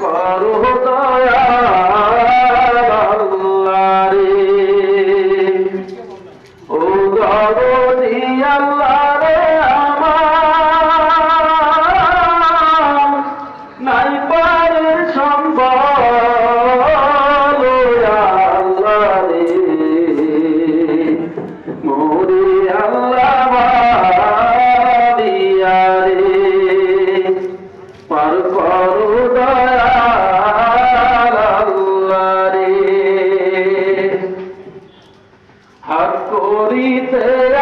করো দয়ারে ও গরি আল্লাহ রে আমার নাই পারে সম্ভব আল্লাহ রে নদীতে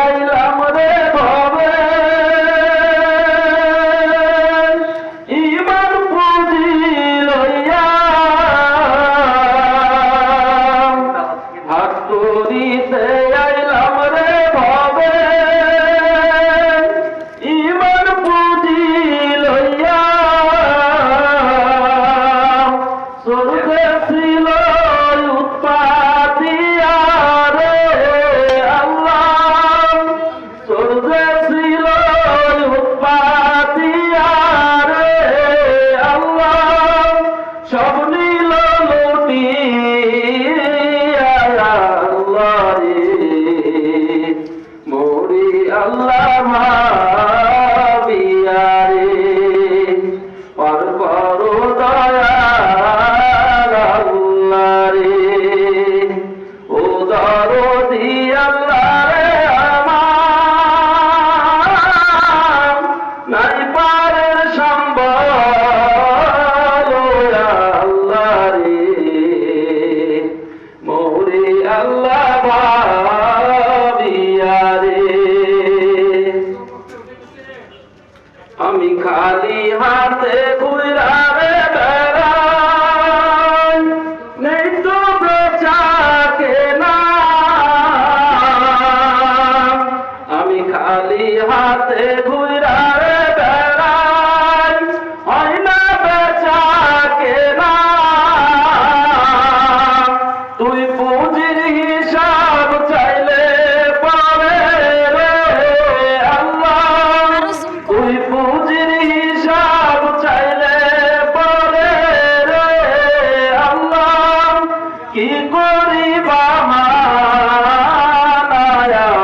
allah ma হাতে কি করি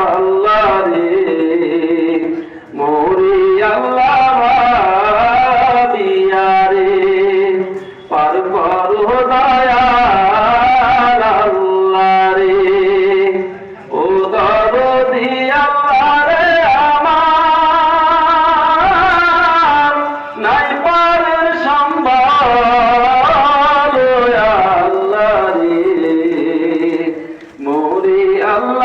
আল্লাহ রে মোরি আল্লাহ রে। পার পার